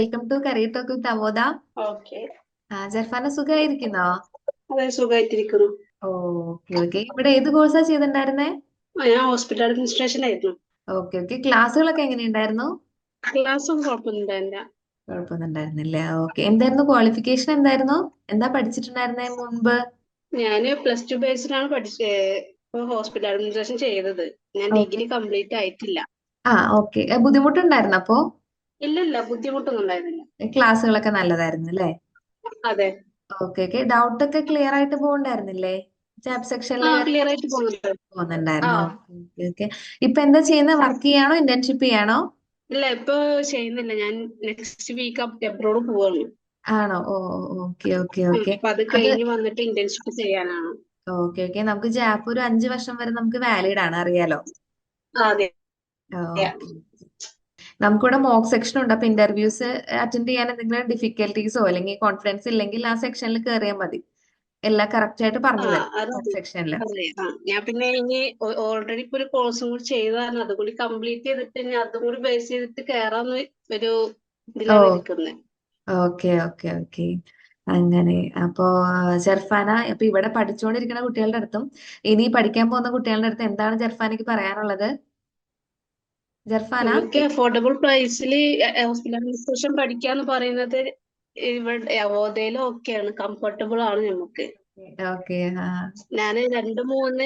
Welcome to curry talk with Avoda okay Jarfana സുഖമായിരിക്കുന്നോ അതെ സുഖമായിട്ടിരിക്കുന്നു okay okay ഇവിടെ ഏത് കോഴ്സാ ചെയ്തിട്ടുണ്ടായിരുന്നേ? ഞാൻ ഹോസ്പിറ്റൽ അഡ്മിനിസ്ട്രേഷൻ ആയിരുന്നു. ഓക്കെ ഓക്കെ ക്ലാസ്സുകളൊക്കെ എങ്ങനെയുണ്ടായിരുന്നു? ക്ലാസ് ഒന്നും കുഴപ്പമൊന്നുണ്ടായില്ല കുഴപ്പമൊന്നും ഉണ്ടായിരുന്നില്ല ഓക്കെ എന്തായിരുന്നു? ക്വാളിഫിക്കേഷൻ എന്തായിരുന്നു? എന്താ പഠിച്ചിട്ടുണ്ടായിരുന്നേ മുൻപ്? ഞാൻ പ്ലസ് ടു ബേസിലാണ് പഠിച്ചത് ഹോസ്പിറ്റൽ അഡ്മിനിസ്ട്രേഷൻ ചെയ്തത്. ഞാൻ ഡിഗ്രി കംപ്ലീറ്റ് ആയിട്ടില്ല. ആ ഓക്കെ ബുദ്ധിമുട്ടുണ്ടായിരുന്നു അപ്പോ? ഇല്ല ഇല്ല ബുദ്ധിമുട്ടൊന്നും ഉണ്ടായിരുന്നില്ല. ക്ലാസ്സുകളൊക്കെ നല്ലതായിരുന്നു അല്ലേ? അതെ. Okay okay. ഡൗട്ട് ഒക്കെ ക്ലിയർ ആയിട്ട് പോകണ്ടായിരുന്നില്ലേ? ആ സെക്ഷനിൽ പോകുന്നുണ്ടായിരുന്നു? ഓക്കെ ഇപ്പൊ എന്താ ചെയ്യുന്നത് വർക്ക് ചെയ്യാണോ? ഇന്റേൺഷിപ്പ് ചെയ്യാണോ? ഇല്ല ഇപ്പൊ ചെയ്യുന്നില്ല. ഞാൻ നെക്സ്റ്റ് വീക്ക് എബ്രോഡ് പോവാണ് ആണോ? ഓ ഓക്കെ ഓക്കെ ഓക്കെ. അത് കഴിഞ്ഞ് വന്നിട്ട് ഇന്റേൺഷിപ്പ് ചെയ്യാനാണ്. Okay okay. നമുക്ക് ജാപ്പ് ഒരു അഞ്ചു വർഷം വരെ നമുക്ക് വാലിഡ് ആണ്. അറിയാലോ? അതെ. നമുക്കിവിടെ മോക്ക് സെക്ഷൻ ഉണ്ട്. അപ്പൊ ഇന്റർവ്യൂസ് അറ്റൻഡ് ചെയ്യാൻ എന്തെങ്കിലും ഡിഫിക്കൽട്ടീസോ അല്ലെങ്കിൽ കോൺഫിഡൻസ് ഇല്ലെങ്കിൽ ആ സെക്ഷനിൽ കയറിയാൽ മതി. എല്ലാം കറക്റ്റ് ആയിട്ട് പറഞ്ഞു തരും സെക്ഷനിൽ ഞാൻ പിന്നെ ഇനി ഓൾറെഡി ഇപ്പൊ ഒരു കോഴ്സും കൂടി ചെയ്തതാണ് അതും കൂടി കംപ്ലീറ്റ് ചെയ്തിട്ട് ഞാൻ അതും കൂടി ബേസ് ചെയ്തിട്ട് കേറാന്ന് ഒരു ഇതിലാണ് ഓക്കെ ഓക്കെ ഓക്കെ. അങ്ങനെ. അപ്പോ ജർഫാന ഇപ്പൊ ഇവിടെ പഠിച്ചുകൊണ്ടിരിക്കുന്ന കുട്ടികളുടെ അടുത്തും ഇനി പഠിക്കാൻ പോകുന്ന കുട്ടികളുടെ അടുത്ത് എന്താണ് ജർഫാനയ്ക്ക് പറയാനുള്ളത്? ജർഫാന? അഫോർഡബിൾ പ്രൈസിൽ ഹോസ്പിറ്റൽ അഡ്മിനിസ്ട്രേഷൻ പഠിക്കാന്ന് പറയുന്നത് ഇവിടെ അവോധയിലും ഒക്കെയാണ് കംഫർട്ടബിൾ ആണ് നമുക്ക്. ഞാൻ രണ്ട് മൂന്ന്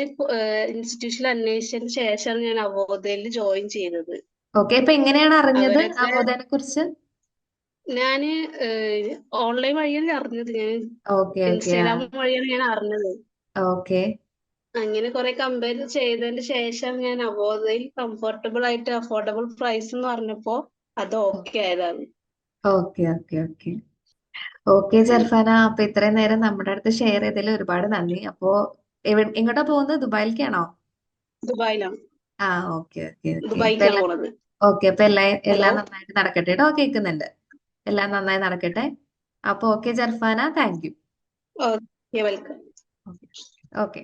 ഇൻസ്റ്റിറ്റ്യൂഷനിൽ അന്വേഷിച്ചതിന് ശേഷമാണ് ഞാൻ അവോധയിൽ ജോയിൻ ചെയ്തത്. ഓക്കെ എങ്ങനെയാണ് അറിഞ്ഞത് അവോധനെ കുറിച്ച് ഞാൻ ഓൺലൈൻ വഴിയാണ് അറിഞ്ഞത്. ഞാൻ ഇൻസ്റ്റാഗ്രാം വഴിയാണ് ഞാൻ അറിഞ്ഞത്. ഓക്കെ. അങ്ങനെ കുറെ കമ്പയർ ചെയ്തതിന് ശേഷം ഞാൻ അവോധയിൽ കംഫർട്ടബിൾ ആയിട്ട് അഫോർഡബിൾ പ്രൈസ് എന്ന് പറഞ്ഞപ്പോ അത് ഓക്കെ ആയതാണ്. Okay okay okay okay Jarfana അപ്പൊ ഇത്രയും നേരം നമ്മുടെ അടുത്ത് ഷെയർ ചെയ്തതിൽ ഒരുപാട് നന്ദി. അപ്പോ എങ്ങോട്ടാ പോകുന്നത്? ദുബായിലേക്കാണോ? ദുബായിലാണ്. ആ ഓക്കെ ഓക്കെ ഓക്കെ അപ്പൊ ദുബായിക്കാണ് എല്ലാം ഓക്കെ അപ്പൊ എല്ലാം എല്ലാം നന്നായിട്ട് നടക്കട്ടെ കേട്ടോ? കേൾക്കുന്നുണ്ട്. എല്ലാം നന്നായി നടക്കട്ടെ. അപ്പൊ okay Jarfana thank you okay welcome okay